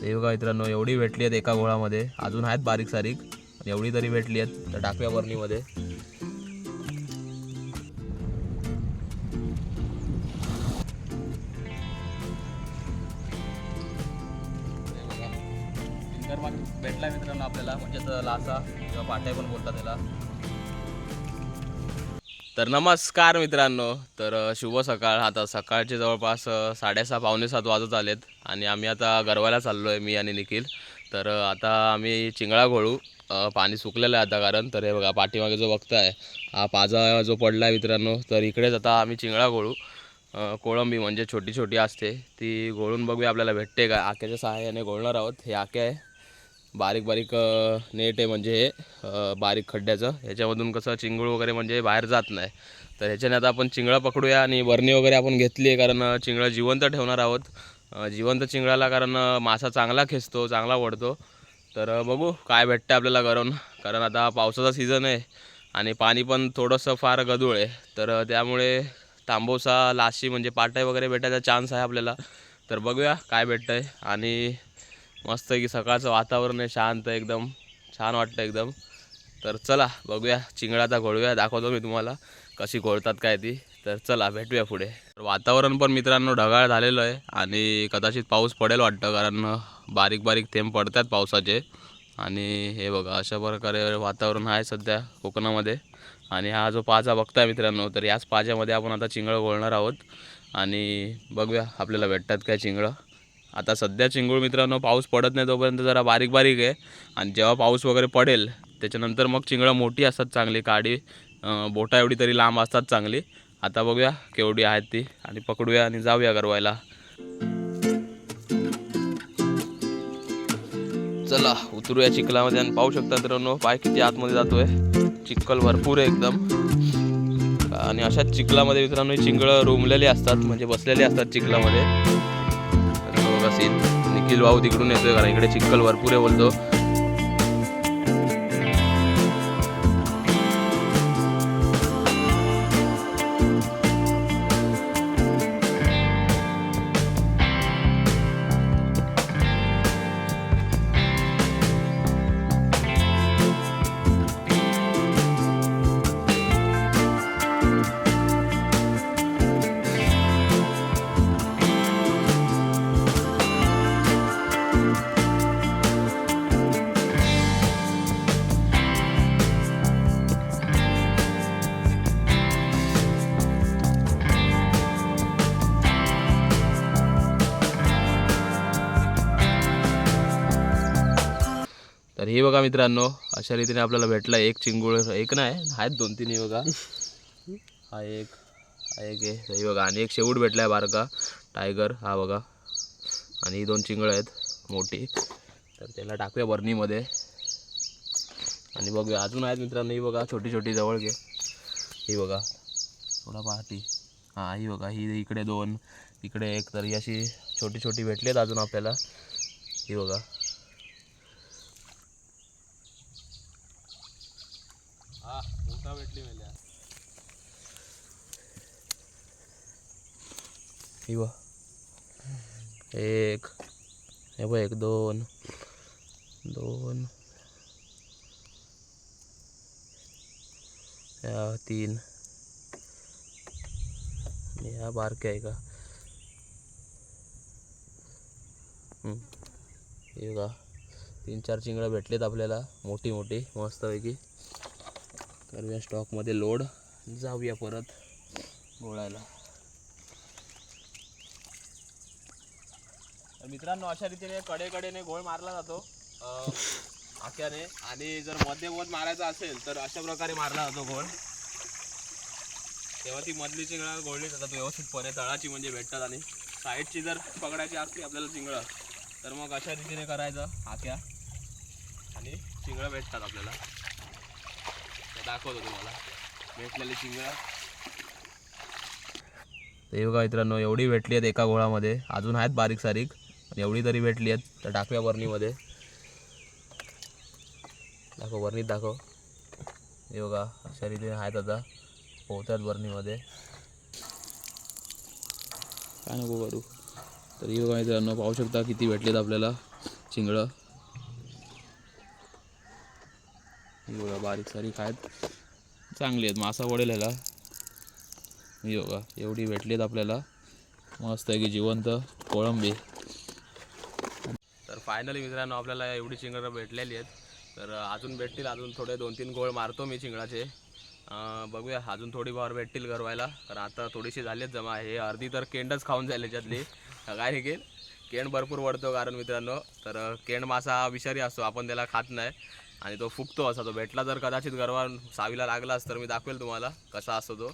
देवगा बघा मित्रांनो एवढी भेटली आहेत एका गोळामध्ये. अजून आहेत बारीक सारीक एवढी तरी भेटली आहेत. त्या टाकव्या बरणीमध्ये भेटला मित्रांनो आपल्याला म्हणजे लासा किंवा पाट्या पण बोलतात त्याला. तर नमस्कार मित्रांनो तर शुभ सकाळ. आता सकाळचे जवळपास साडेसहा पावणे सात वाजत आलेत आणि आम्ही आता गरवायला चाललो आहे मी आणि निखिल. तर आता आम्ही चिंगळा घोळू. पाणी सुकलेलं आहे आता कारण. तर हे बघा पाठीमागे जो बघताय हा पाजा जो पडला आहे मित्रांनो तर इकडेच आता आम्ही चिंगळा घोळू. कोळंबी म्हणजे छोटी छोटी असते. ती घोळून बघूया आपल्याला भेटते का? आक्याच्या सहाय्याने घोळणार आहोत. हे आके आहे. बारीक बारीक नेट आहे म्हणजे हे बारीक खड्ड्याचं. ह्याच्यामधून कसं चिंगूळ वगैरे म्हणजे बाहेर जात नाही. तर ह्याच्याने आता आपण चिंगळं पकडूया आणि बरणी वगैरे आपण घेतली आहे कारण चिंगळं जिवंत ठेवणार आहोत. जिवंत चिंगळाला कारण मासा चांगला खेचतो चांगला वडतो तर बघू काय भेटतं आपल्याला करून कारण आता पावसाचा सीझन आहे आणि पाणी पण थोडंसं फार गदूळ आहे. तर त्यामुळे तांबोसा लाशी म्हणजे पाटाई वगैरे भेटायचा चान्स आहे आपल्याला. तर बघूया काय भेटतं आहे आणि मस्त की सकाळचं वातावरण आहे शांत एकदम. छान वाटतं एकदम. तर चला बघूया. चिंगळाचा घोळूया दाखवतो मी तुम्हाला कशी घोळतात काय ती. तर चला भेटूया पुढे. तर वातावरण पण मित्रांनो ढगाळ झालेलं आहे आणि कदाचित पाऊस पडेल वाटतं कारण बारीक बारीक थेंब पडतात पावसाचे. आणि हे बघा अशा प्रकारे वातावरण आहे सध्या कोकणामध्ये. आणि हा जो पाजा बघताय मित्रांनो तर याच पाज्यामध्ये आपण आता चिंगळं घोळणार आहोत. आणि बघूया आपल्याला भेटतात काय चिंगळं. आता सध्या चिंगूळ मित्रांनो पाऊस पडत नाही तोपर्यंत जरा बारीक बारीक आहे. आणि जेव्हा पाऊस वगैरे पडेल त्याच्यानंतर मग चिंगळं मोठी असतात चांगली काडी बोटा एवढी तरी लांब असतात चांगली. आता बघूया केवढी आहेत ती. आणि पकडूया आणि जाऊया गरवायला. चला उतरूया चिखलामध्ये आणि पाहू शकता मित्रांनो पाय किती आतमध्ये जातोय. चिखल भरपूर आहे एकदम. आणि अशाच चिखलामध्ये मित्रांनो चिंगळं रुमलेली असतात म्हणजे बसलेली असतात चिखलामध्ये. निखिल भाऊ तिकडून येतोय कारण इकडे चिखल भरपूर आहे बोलतो. आणि हे बघा मित्रांनो अशा रीतीने आपल्याला भेटला एक चिंगूळ एक नाही आहेत दोन तीन हे बघा. हा एक हा एक आहे. हे बघा आणि एक शेवट भेटला आहे बारका. टायगर हा बघा. आणि ही दोन चिंगळं आहेत मोठी. तर त्याला टाकूया बर्नीमध्ये. आणि बघूया अजून आहेत मित्रांनो ही बघा छोटी छोटी जवळ घे. ही बघा थोडा पहाटी हां ही बघा ही इकडे दोन इकडे एक. तर ही अशी छोटी छोटी भेटली आहेत अजून आपल्याला. ही बघा हा मोठा भेटली मेल्या ही बघ एक हे बघ एक दोन दोन या तीन. आणि ह्या बारक्या आहे का? हम्म. हे तीन चार चिंगळं भेटलेत आपल्याला. मोठी मोठी मस्तपैकी. करूया स्टॉकमध्ये लोड. जाऊया परत गोळायला. मित्रांनो अशा रीतीने कडेकडेने गोळ मारला जातो. अं, आक्याने आणि जर मध्ये मध मारायचा असेल तर अशा प्रकारे मारला जातो गोळ. तेव्हा ती मधली चिंगळा गोळली जातात व्यवस्थितपणे. तळाची म्हणजे भेटतात आणि साईडची जर पकडायची असली आपल्याला चिंगळं तर मग अशा रीतीने करायचं आक्या आणि चिंगळं भेटतात आपल्याला. दाखवतो तुम्हाला. भेटलेली चिंगळं ते बघा मित्रांनो एवढी भेटली आहेत एका गोळामध्ये. अजून आहेत बारीक सारीक एवढी तरी भेटली आहेत. तर टाकूया बरणीमध्ये दाखव बरणीत दाखव. हे बघा अशा रीतीने आहेत आता. पोहतात बरणीमध्ये काय नको करू. तर हे बघा मित्रांनो पाहू शकता किती भेटलेत आपल्याला चिंगळं ही बघा बारीक सारीक आहेत. चांगली आहेत. मासा वडेल ह्याला ही बघा एवढी भेटली आहेत आपल्याला. मस्त आहे की जिवंत. कोळंबी. तर फायनली मित्रांनो आपल्याला एवढी चिंगळं भेटलेली आहेत. तर अजून भेटतील. अजून थोडे दोन तीन गोळ मारतो मी चिंगळाचे बघूया. अजून थोडी बार भेटतील गरवायला कारण आता थोडीशी झालीत जमा. हे अर्धी तर केंडच खाऊन जाईल याच्यातली काय निघेल केंड भरपूर वडतो कारण मित्रांनो. तर केण केंड मासा हा विषारी असतो. आपण त्याला खात नाही. आणि तो फुगतो असा तो भेटला जर कदाचित गरवा सावीला लागलाच तर मी दाखवेल तुम्हाला कसा असतो तो.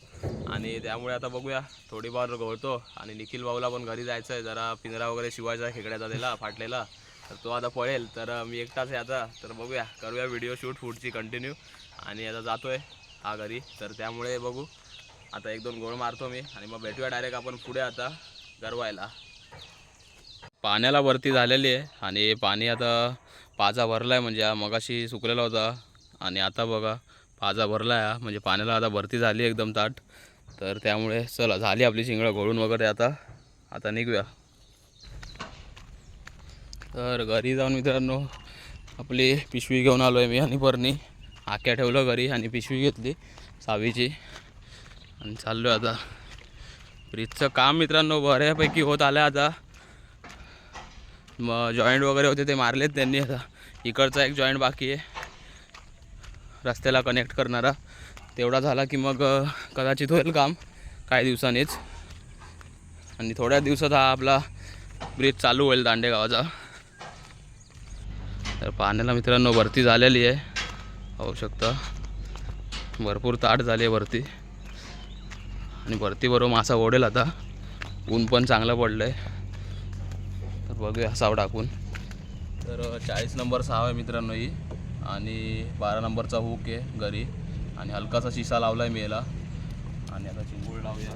आणि त्यामुळे आता बघूया थोडी बार गवळतो आणि निखिल भाऊला पण घरी जायचं आहे जरा पिंजरा वगैरे शिवायचा खेकड्याचा दिला फाटलेला. तर तो आता पळेल तर मी एकटाच आहे आता. तर बघूया करूया व्हिडिओ शूट फूडची कंटिन्यू आणि आता जातो आहे हा घरी. तर त्यामुळे बघू आता एक दोन गोळ मारतो मी. आणि मग भेटूया डायरेक्ट आपण पुढे आता गरवायला. पाण्याला वरती झालेली आहे. आणि पाणी आता पाजा भरला आहे म्हणजे मगाशी सुकलेला होता. आणि आता बघा पाजा भरला आहे हा. म्हणजे पाण्याला आता भरती झाली एकदम ताट. तर त्यामुळे चला झाली आपली शिंगडं घोळून वगैरे आता. आता निघूया. तर घरी जाऊन मित्रांनो आपली पिशवी घेऊन आलो आहे मी आणि परणी आक्या ठेवलं घरी आणि पिशवी घेतली सावीची. आणि चाललो आता. ब्रिजचं काम मित्रांनो बऱ्यापैकी होत आलं आता. मग जॉईंट वगैरे होते ते मारलेत त्यांनी आता. इकडचा एक जॉईंट बाकी आहे. रस्त्याला कनेक्ट करणारा. तेवढा झाला की मग कदाचित होईल काम. काही दिवसांनीच. आणि थोड्या दिवसात हा आपला ब्रिज चालू होईल दांडेगावाचा. तर पाण्याला मित्रांनो भरती झालेली आहे. होऊ शकतं. भरपूर ताट झाली आहे भरती आणि भरतीबरोबर मासा ओढेल आता. ऊन पण चांगलं पडलं आहे बघूया साव टाकून. तर चाळीस नंबर साव आहे मित्रांनो ही. आणि बारा नंबरचा हुक आहे घरी. आणि हलकासा शिसा लावला आहे मी याला आणि आता चिंगूळ लावूया.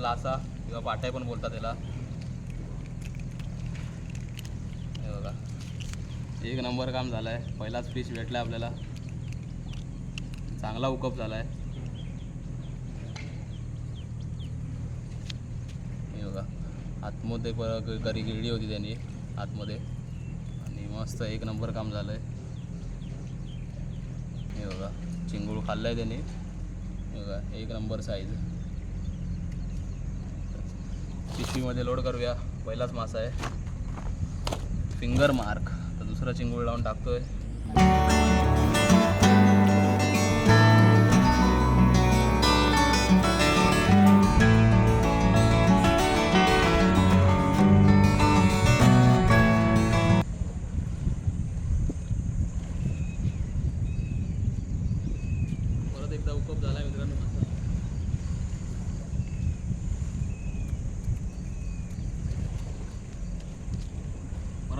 लासा किंवा पाटाय पण बोलतात त्याला हे बघा. एक नंबर काम झालं आहे पहिलाच फिश भेटला आपल्याला. चांगला उकप झाला आहे हे बघा. आतमध्ये पर करी गिरडी होती त्यांनी आतमध्ये. आणि मस्त एक नंबर काम झालं आहे हे बघा. चिंगूळ खाल्लं आहे त्यांनी. हे बघा. एक नंबर साईज मध्ये लोड करूया. पहिलाच मासा आहे. फिंगर मार्क तर दुसरा चिंगूळ लावून टाकतोय.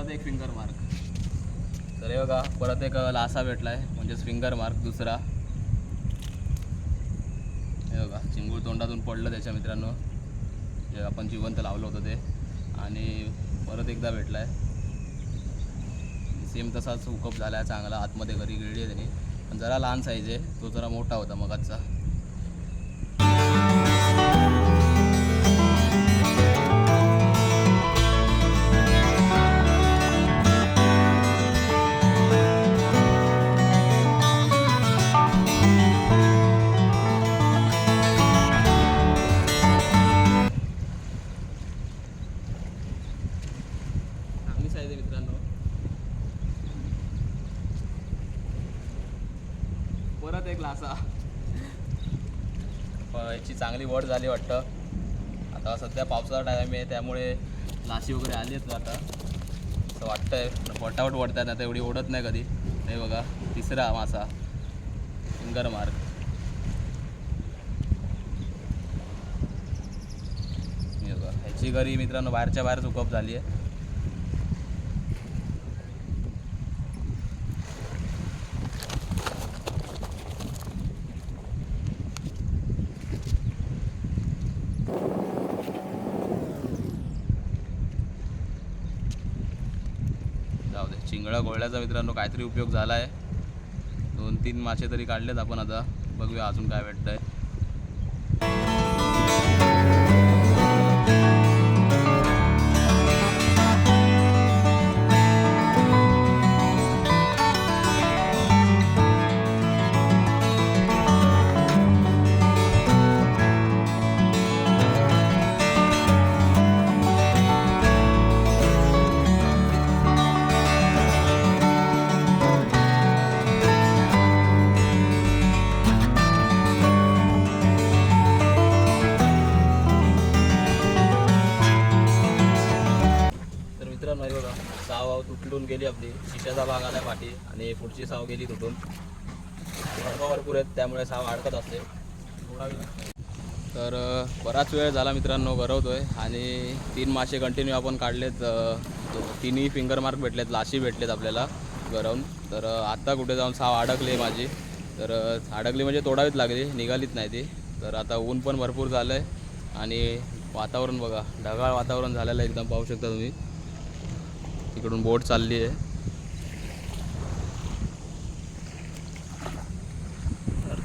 परत एक फिंगर मार्क तर हे बघा परत एक लासा भेटलाय. म्हणजेच फिंगर मार्क दुसरा. हे बघा चिंगूळ तोंडातून पडलं त्याच्या मित्रांनो. जे आपण जिवंत लावलं होतं ते. आणि परत एकदा भेटलाय. सेम तसाच हुकअप झाला आहे चांगला. आतमध्ये घरी गिळली आहे त्याने. पण जरा लहान साईज आहे. तो जरा मोठा होता मगाचा. याची चांगली वड झाली वाटतं. आता सध्या पावसाचा टाईम आहे त्यामुळे लाशी वगैरे आली आहेत आता. असं वाटतंय. फटाफट वडतात ना तर एवढी ओढत नाही कधी. हे बघा तिसरा मासा. फिंगर मार्क हे बघा ह्याची घरी मित्रांनो बाहेरच्या बाहेर चुकप झाली आहे. जाऊ दे गोळ्याचा मित्रांनो काहीतरी उपयोग झाला आहे दोन तीन मासे तरी काढलेत आपण आता. बघूया अजून काय भेटतं आहे भाग आला पाठी आणि पुढची साव गेली तुटून. भरपूर आहेत त्यामुळे साव अडकत असते. तर बराच वेळ झाला मित्रांनो गरवतोय आणि तीन मासे कंटिन्यू आपण काढलेत तिन्ही फिंगर मार्क भेटलेत लाशी भेटलेत आपल्याला गरवून तर आत्ता कुठे जाऊन साव अडकली आहे माझी. तर अडकली म्हणजे तोडावीच लागली निघालीच नाही ती. तर आता ऊन पण भरपूर झालं आहे आणि वातावरण बघा ढगाळ वातावरण झालेलं आहे एकदम पाहू शकता तुम्ही. तिकडून बोट चालली आहे.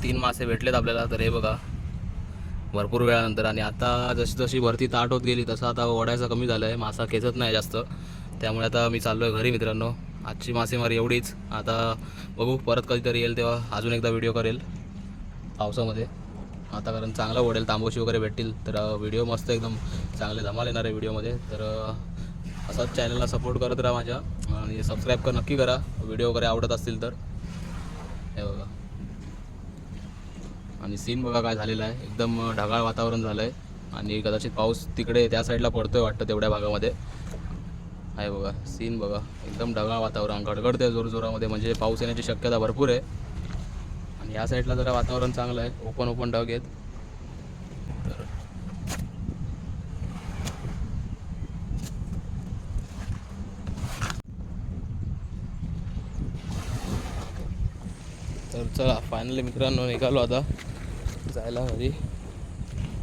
तीन मासे भेटलेत आपल्याला. तर हे बघा. भरपूर वेळानंतर आणि आता जशी जशी भरती ताट होत गेली तसं आता ओढायचं कमी झालं आहे मासा खेचत नाही जास्त. त्यामुळे आता मी चाललो आहे घरी मित्रांनो. आजची मासेमारी एवढीच. आता बघू परत कधीतरी येईल तेव्हा अजून एकदा व्हिडिओ करेल पावसामध्ये. आता कारण चांगला ओढेल तांबोशी वगैरे भेटतील. तर व्हिडिओ मस्त एकदम चांगले धमाल येणार आहे व्हिडिओमध्ये. तर अ, असंच चॅनलला सपोर्ट करत राहा माझ्या. आणि सबस्क्राईब कर नक्की करा. व्हिडिओ वगैरे आवडत असतील तर. हे बघा. आणि सीन बघा काय झालेलं आहे. एकदम ढगाळ वातावरण झालं आहे आणि कदाचित पाऊस तिकडे त्या साईडला पडतोय वाटतं तेवढ्या भागामध्ये. आहे बघा सीन बघा. एकदम ढगाळ वातावरण गडगडते जोरजोरामध्ये म्हणजे पाऊस येण्याची शक्यता भरपूर आहे. आणि या साईडला जरा वातावरण चांगलं आहे. ओपन ओपन ढग आहेत. तर तर चला फायनली मित्रांनो निघालो आता. जायला हवी.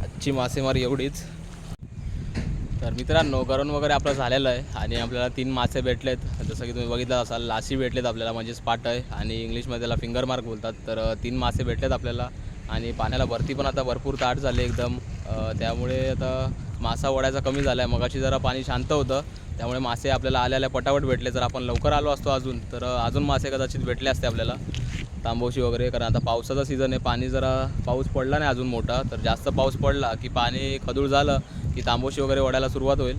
आजची मासेमारी एवढीच. तर मित्रांनो गरण वगैरे आपलं झालेलं आहे आणि आपल्याला तीन मासे भेटलेत. जसं की तुम्ही बघितलं असाल लाशी भेटलेत आपल्याला म्हणजेच पाटय आहे. आणि इंग्लिशमध्ये त्याला फिंगर मार्क बोलतात. तर तीन मासे भेटलेत आपल्याला. आणि पाण्याला भरती पण आता भरपूर ताट झाली एकदम. त्यामुळे आता मासा ओढायचा कमी झाला आहे मगाशी जरा पाणी शांत होतं. त्यामुळे मासे आपल्याला आल्या आल्या पटापट भेटले. जर आपण लवकर आलो असतो अजून. तर अजून मासे कदाचित भेटले असते आपल्याला. तांबोशी वगैरे कारण आता पावसाचा सीझन आहे पाणी जरा पाऊस पडला नाही अजून मोठा. तर जास्त पाऊस पडला की पाणी खदूळ झालं की तांबोशी वगैरे ओढायला सुरुवात होईल.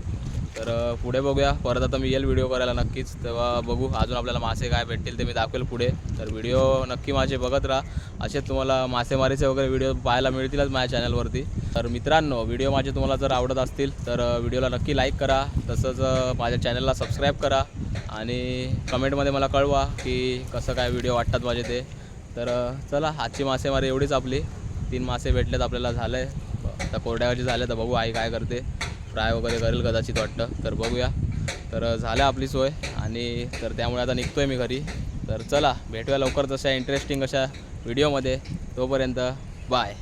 तर पुढे बघूया. परत आता मी येईल व्हिडिओ करायला नक्कीच. तेव्हा बघू. अजून आपल्याला मासे काय भेटतील ते मी दाखवेल पुढे. तर व्हिडिओ नक्की माझे बघत राहा. असे तुम्हाला मासेमारीचे वगैरे व्हिडिओ पाहायला मिळतीलच माझ्या चॅनलवरती तर मित्रांनो व्हिडिओ माझे तुम्हाला जर आवडत असतील तर व्हिडिओला नक्की लाईक करा. तसंच माझ्या चॅनलला सबस्क्राईब करा. आणि कमेंटमध्ये मला कळवा की कसं काय व्हिडिओ वाटतात माझे ते. तर चला आजची मासेमारी एवढीच आपली. तीन मासे भेटलेत आपल्याला झालं आहे आता कोरड्यावरचे झाले तर बघू आई काय करते. फ्राय वगैरे करेल कदाचित वाटतं. तर बघूया. तर झालं आपली सोय. आणि तर त्यामुळे आता निघतो आहे मी घरी. तर चला भेटूया लवकर तशा इंटरेस्टिंग अशा व्हिडिओमध्ये तोपर्यंत बाय